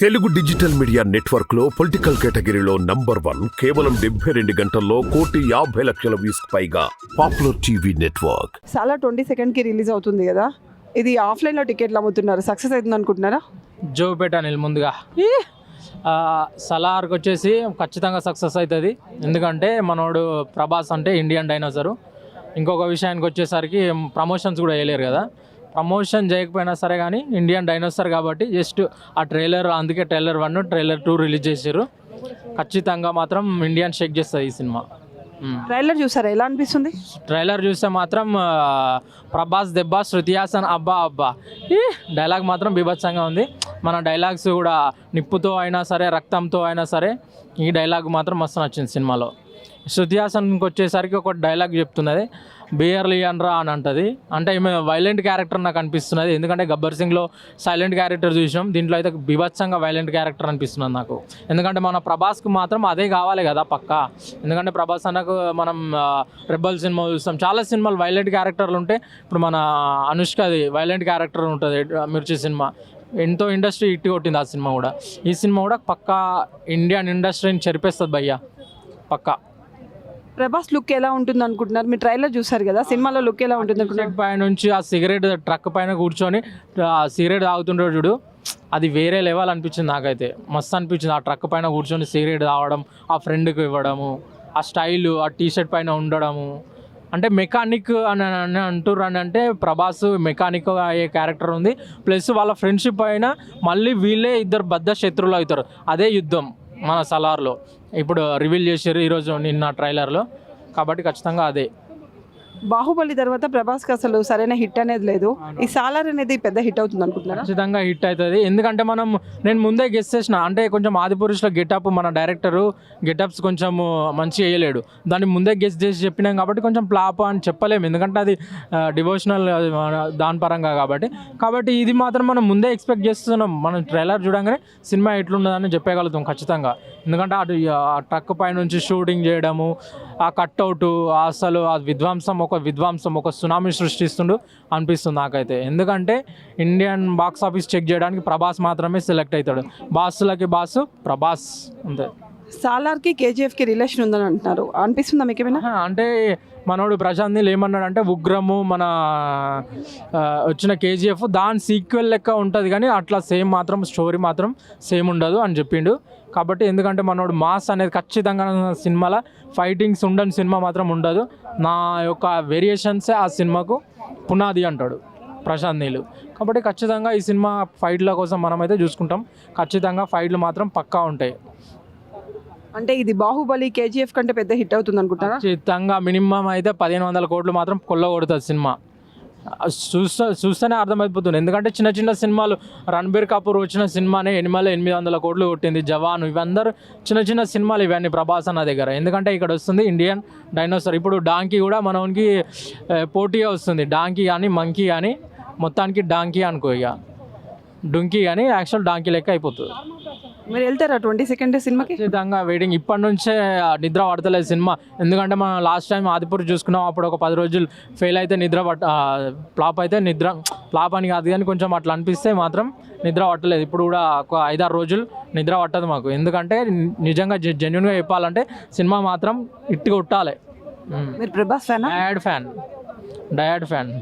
Telugu digital media నెట్వర్క్లో political కేటగిరీలో number one కేవలం డెబ్బై రెండు గంటల్లో కోటి యాభై లక్షల వ్యూస్ పైగా పాపులర్ టీవీ నెట్వర్క్. చాలా ట్వంటీ సెకండ్కి రిలీజ్ అవుతుంది కదా? ఇది ఆఫ్లైన్లో టికెట్లు అమ్ముతున్నారు. సక్సెస్ అవుతుంది అనుకుంటున్నారా? జోపేట అనిల్ ముందుగా. ఆ, సలార్కి వచ్చేసి ఖచ్చితంగా సక్సెస్ అవుతుంది. ఎందుకంటే మనోడు ప్రభాస్ అంటే ఇండియన్ డైనోసరు. ఇంకొక విషయానికి వచ్చేసరికి ప్రమోషన్స్ కూడా వేయలేరు కదా. ప్రమోషన్ చేయకపోయినా సరే కానీ ఇండియన్ డైనోసర్ కాబట్టి జస్ట్ ఆ ట్రైలర్ అందుకే trailer one trailer two release చేసారు ఖచ్చితంగా మాత్రం ఇండియన్ షేక్ చేస్తుంది ఈ సినిమా. ట్రైలర్ చూసారా? ఎలా అనిపిస్తుంది? ట్రైలర్ చూస్తే మాత్రం ప్రభాస్ దెబ్బ శృతి హాసన్ అబ్బా అబ్బా. ఈ డైలాగ్ మాత్రం బీభత్సంగా ఉంది. మన డైలాగ్స్ కూడా నిప్పుతో అయినా సరే రక్తంతో అయినా సరే ఈ డైలాగ్ మాత్రం మస్తు నచ్చింది సినిమాలో. శృతి హాసన్కి వచ్చేసరికి ఒక డైలాగ్ చెప్తున్నది బియర్లీ అనరా అని అంటది. అంటే ఈమె వైలెంట్ క్యారెక్టర్ నాకు అనిపిస్తున్నది. ఎందుకంటే గబ్బర్ సింగ్లో సైలెంట్ క్యారెక్టర్ చూసాం దీంట్లో అయితే బీభత్సంగా వైలెంట్ క్యారెక్టర్ అనిపిస్తున్నది నాకు. ఎందుకంటే మన ప్రభాస్కి మాత్రం అదే కావాలి కదా పక్కా. ఎందుకంటే ప్రభాస్ అన్నకు మనం రెబల్ సినిమా చూస్తాం. చాలా సినిమాలు వైలెంట్ క్యారెక్టర్లు ఉంటే ఇప్పుడు మన అనుష్కది వైలెంట్ క్యారెక్టర్ ఉంటుంది మిర్చి సినిమా. ఎంతో ఇండస్ట్రీ ఇట్టి కొట్టింది ఆ సినిమా కూడా. ఈ సినిమా కూడా పక్కా ఇండియన్ ఇండస్ట్రీని చెరిపేస్తుంది భయ్య. పక్కా. ప్రభాస్ లుక్ ఎలా ఉంటుంది అనుకుంటున్నారు మీ ట్రైలర్ చూసారు కదా? సినిమాలో లుక్ ఎలా ఉంటుంది అనుకుంటున్నారు పైన నుంచి ఆ సిగరెట్ ట్రక్ పైన కూర్చొని ఆ సిగరెట్ తాగుతుంటాడు చూడు. అది వేరే లెవెల్ అనిపించింది నాకైతే. మస్తు అనిపించింది. ఆ ట్రక్ పైన కూర్చొని సిగరెట్ తాగడం ఆ ఫ్రెండ్కి ఇవ్వడము ఆ స్టైల్ ఆ టీ షర్ట్ పైన ఉండడము. అంటే మెకానిక్ అని అని అంటారు అని అంటే ప్రభాస్ మెకానిక్ అయ్యే క్యారెక్టర్ ఉంది. ప్లస్ వాళ్ళ ఫ్రెండ్షిప్ అయినా మళ్ళీ వీళ్ళే ఇద్దరు బద్ద శత్రువులు అవుతారు. అదే యుద్ధం మన సలార్లో. ఇప్పుడు రివీల్ చేశారు ఈరోజు నిన్న ట్రైలర్లో. కాబట్టి ఖచ్చితంగా అదే. బాహుబలి తర్వాత ప్రభాస్కి అసలు సరైన హిట్ అనేది లేదు. ఈ సాలార్ అనేది పెద్ద హిట్ అవుతుంది అనుకుంటున్నారా? ఖచ్చితంగా హిట్ అవుతుంది. ఎందుకంటే మనం నేను ముందే గెస్ చేసిన అంటే కొంచెం ఆదిపురుషుల గెటప్ మన డైరెక్టరు గెటప్స్ కొంచెం మంచిగా వేయలేడు. దాన్ని ముందే గెస్ చేసి చెప్పినాం కాబట్టి కొంచెం ఫ్లాప్ అని చెప్పలేము. ఎందుకంటే అది డివోషనల్ దాని పరంగా కాబట్టి. కాబట్టి ఇది మాత్రం మనం ముందే ఎక్స్పెక్ట్ చేస్తున్నాం. మనం ట్రైలర్ చూడంగానే సినిమా ఎట్లున్నదని చెప్పగలుగుతాం ఖచ్చితంగా. ఎందుకంటే అటు ఆ ట్రక్ పై నుంచి షూటింగ్ చేయడము ఆ కట్అవుట్ అసలు ఆ విధ్వంసం ఒక విధ్వంసం ఒక సునామీ సృష్టిస్తుండు అనిపిస్తుంది నాకైతే. ఎందుకంటే ఇండియన్ బాక్స్ ఆఫీస్ చెక్ చేయడానికి ప్రభాస్ మాత్రమే సెలెక్ట్ అవుతాడు. బాసులకి బాసు ప్రభాస్ అంతే. సాలార్కి కేజీఎఫ్కి రిలేషన్ ఉందని అంటున్నారు. అనిపిస్తుందా మీకు ఏమైనా? అంటే మనోడు ప్రశాంత్ నీల్ ఏమన్నాడు అంటే ఉగ్రము మన వచ్చిన కేజీఎఫ్ దాని సీక్వెల్ లెక్క ఉంటుంది కానీ అట్లా సేమ్ మాత్రం స్టోరీ మాత్రం సేమ్ ఉండదు అని చెప్పిండు. కాబట్టి ఎందుకంటే మనోడు మాస్ అనేది ఖచ్చితంగా సినిమాలో ఫైటింగ్స్ ఉండని సినిమా మాత్రం ఉండదు. నా యొక్క వేరియేషన్సే ఆ సినిమాకు పునాది అంటాడు ప్రశాంత్ నీళ్ళు కాబట్టి ఖచ్చితంగా ఈ సినిమా ఫైట్ల కోసం మనమైతే చూసుకుంటాం. ఖచ్చితంగా ఫైట్లు మాత్రం పక్కా ఉంటాయి. అంటే ఇది బాహుబలి కేజీఎఫ్ కంటే పెద్ద హిట్ అవుతుంది అనుకుంటారా? ఖచ్చితంగా మినిమం అయితే పదిహేను వందల కోట్లు మాత్రం కొల్ల కొడుతుంది సినిమా. చూస్తే చూస్తేనే అర్థమైపోతుంది. ఎందుకంటే చిన్న చిన్న సినిమాలు రణబీర్ కపూర్ వచ్చిన సినిమానే ఎనిమిది ఎనిమిది వందల కోట్లు కొట్టింది జవాన్. ఇవందరూ చిన్న చిన్న సినిమాలు ఇవన్నీ ప్రభాస్ అన్న దగ్గర. ఎందుకంటే ఇక్కడ వస్తుంది ఇండియన్ డైనోసార్. ఇప్పుడు డాంకీ కూడా మనకి పోటీగా వస్తుంది. డాంకీ కానీ మంకీ కానీ మొత్తానికి డాంకీ అనుకో ఇక. డుంకీ కానీ యాక్చువల్ డాంకీ లెక్క అయిపోతుంది. మీరు వెళ్తారా ట్వంటీ సెకండ్ సినిమాకి? ఖచ్చితంగా వెయిటింగ్. ఇప్పటి నుంచే నిద్ర పడతలేదు సినిమా. ఎందుకంటే మనం లాస్ట్ టైం ఆదిపూర్ చూసుకున్నాం అప్పుడు ఒక పది రోజులు ఫెయిల్ అయితే నిద్ర పట్ట ఫ్లాప్ అయితే నిద్ర ఫ్లాప్ అని కాదు కానీ కొంచెం అట్లా అనిపిస్తే మాత్రం నిద్ర పట్టలేదు. ఇప్పుడు కూడా ఒక ఐదారు రోజులు నిద్ర పట్టదు మాకు. ఎందుకంటే నిజంగా జెన్యున్గా చెప్పాలంటే సినిమా మాత్రం ఇట్టి కొట్టాలి మీరు ప్రభాస్ ఫ్యానా? డయాడ్ ఫ్యాన్. డయాడ్ ఫ్యాన్.